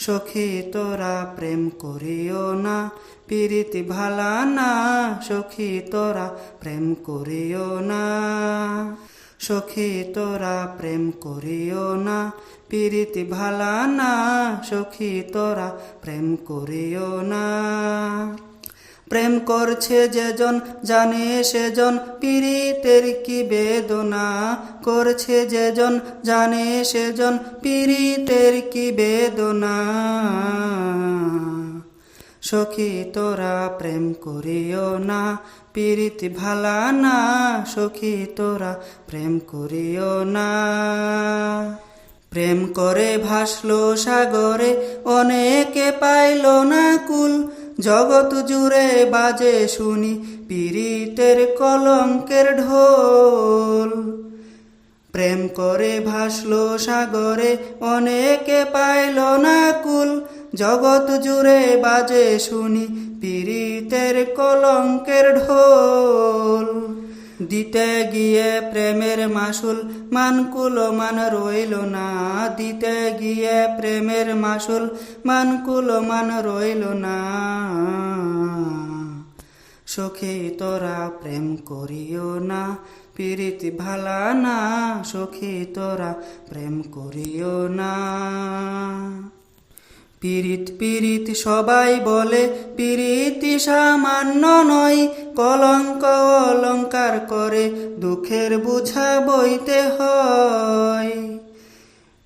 সখী তোরা প্রেম করিও না পিরিতি ভালা না। সখী তোরা প্রেম করিও না, সখী তোরা প্রেম করিও না পিরিতি ভালা না। সখী তোরা প্রেম করিও না। প্রেম করছে যেজন, জানে সেজন, পীড়িতের কি বেদনা? করছে যেজন, জানে সেজন, পীড়িতের কি বেদনা? সখী, তোরা প্রেম করিও না, পীড়িত ভালা না। সখী, তোরা প্রেম করিও না। প্রেম করে ভাসলো সাগরে, অনেকে পাইল না কুল। জগৎ জুড়ে বাজে শুনি পীড়িতের কলঙ্কের ঢোল। প্রেম করে ভাসলো সাগরে, অনেকে পাইল না কুল। জগৎ জুড়ে বাজে শুনি পীড়িতের কলঙ্কের ঢোল। দিতে গিয়ে প্রেমের মাসুল মানকুল মান রইল না। দিতে গিয়ে প্রেমের মাসুল মানকুল মান রইল না। সখী তোরা প্রেম করিও না, পীড়িত ভালা না। সখী তোরা প্রেম করিও না। পীড়িত পীড়িত সবাই বলে পীড়িতি সামান্য নয়, কলঙ্ক অলঙ্কার করে দুঃখের বুঝা বইতে হয়।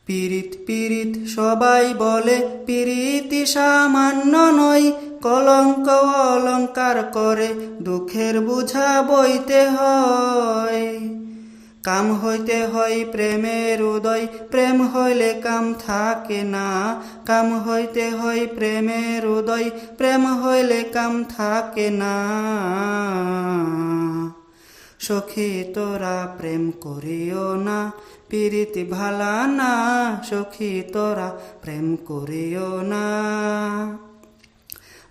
পীড়িত পীড়িত সবাই বলে পীড়িতি সামান্য নয়, কলঙ্ক অলঙ্কার করে দুঃখের বুঝা বইতে হয়। কাম হইতে হয় প্রেমের উদয়, প্রেম হইলে কাম থাকে না। কাম হইতে হয় প্রেমের উদয়, প্রেম হইলে কাম থাকে না। সখী, তোরা প্রেম করিও না, পীড়িতি ভালা না। সখী, তোরা প্রেম করিও না।